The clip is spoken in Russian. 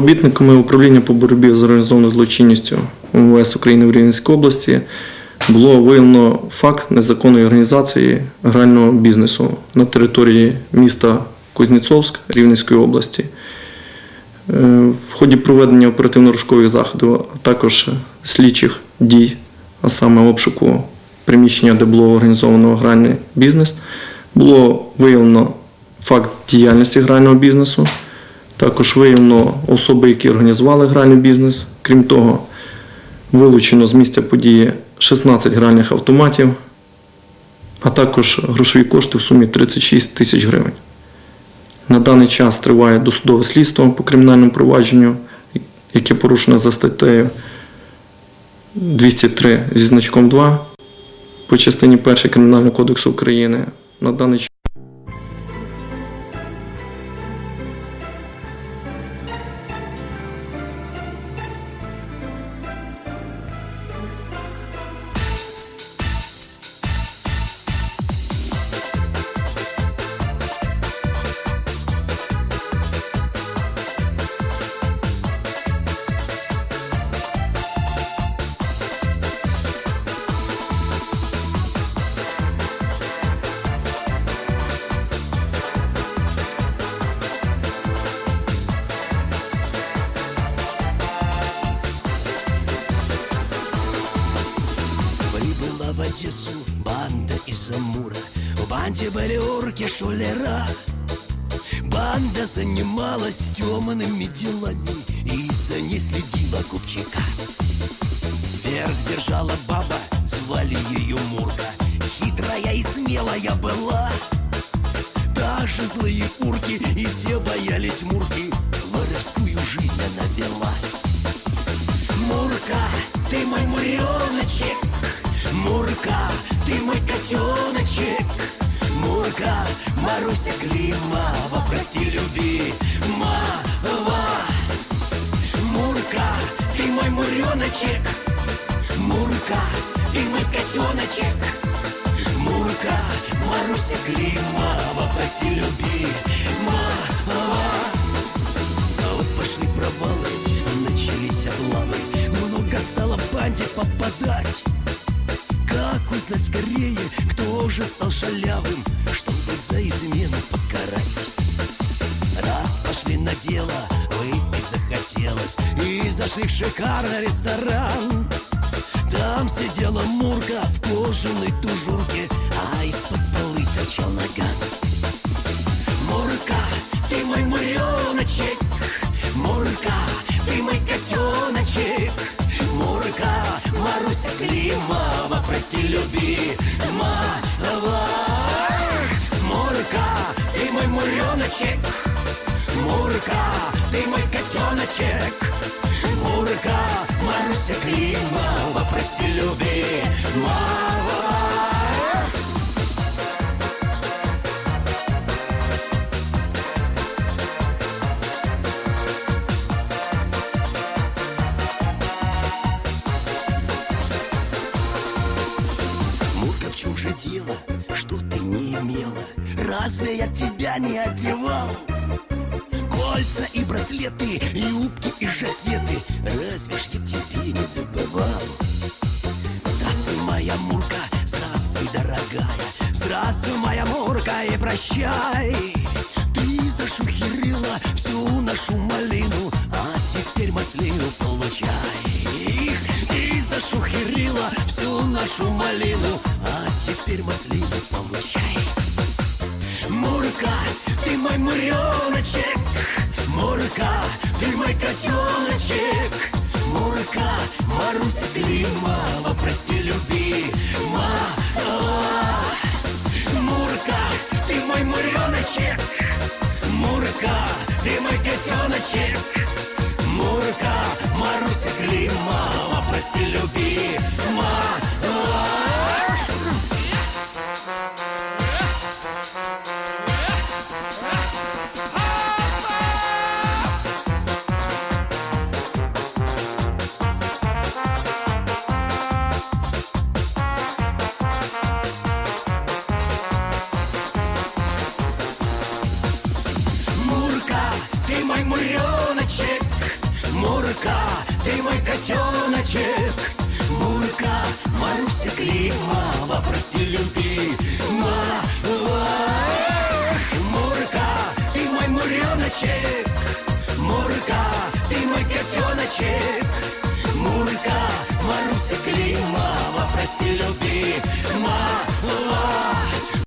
Співробітниками управління по боротьбі з організованою злочинністю МВС України в Рівненській області було виявлено факт незаконної організації грального бізнесу на території міста Кузнєцовськ Рівненської області. Е, В ході проведення оперативно-розшукових заходів, а також слідчих дій, а саме обшуку приміщення, де було організовано гральний бізнес, було виявлено факт діяльності грального бізнесу. Також виявлено особи, які організували гральний бізнес. Крім того, вилучено з місця події 16 гральних автоматів, а також грошові кошти в сумі 36 тисяч гривень. На даний час триває досудове слідство по кримінальному провадженню, яке порушено за статтею 203 зі значком 2 по частині 1 Кримінального кодексу України. На даний час Одессу банда из Амура. В банде были орки шулера. Банда занималась темными делами И за ней следила Купчака Вверх держала баба, звали ее Мурка. Хитрая и смелая была. Даже злые урки и те боялись Мурки. Воровскую жизнь она вела. Мурка, ты мой муреночек Мурка, ты мой котеночек. Мурка, Маруся Климова Прости, люби, мава. Мурка, ты мой муреночек. Мурка, ты мой котеночек. Мурка, Маруся Климова Прости, люби, мава. А вот пошли провалы, начались облавы. Много стало в банде попадать Как узнать скорее, кто же стал шалявым Чтобы за измену покарать? Раз пошли на дело, выпить захотелось И зашли в шикарный ресторан. Там сидела Мурка в кожаной тужурке А из-под полы торчал наган. Мурка, ты мой муреночек Мурка, ты мой котеночек! Мурка, Маруся Климова Прости, люби, мама Мурка, ты мой муреночек Мурка, ты мой котеночек Мурка, Маруся Климова. Прости, люби, мама Дело, что ты не имела? Разве я тебя не одевал? Кольца и браслеты, юбки, и жакеты Разве ж я тебе не добывал? Здравствуй, моя Мурка, здравствуй, дорогая Здравствуй, моя Мурка, и прощай Ты зашухерила всю нашу малину А теперь маслину получай Ты зашухерила всю нашу малину. А теперь маслину получай Мурка, ты мой муреночек Мурка, ты мой котеночек. Мурка, Маруся Климова Прости, люби, мама Мурка, ты мой муреночек Мурка, ты мой котеночек Мурка, Маруся Климова Прости, ты мой муреночек Мурка, ты мой котеночек. Мурка, Маруся Климова, прости, люби. Малах. Мурка, ты мой муреночек. Мурка, ты мой котеночек. Мурка, Маруся Климова, прости, люби. Малах.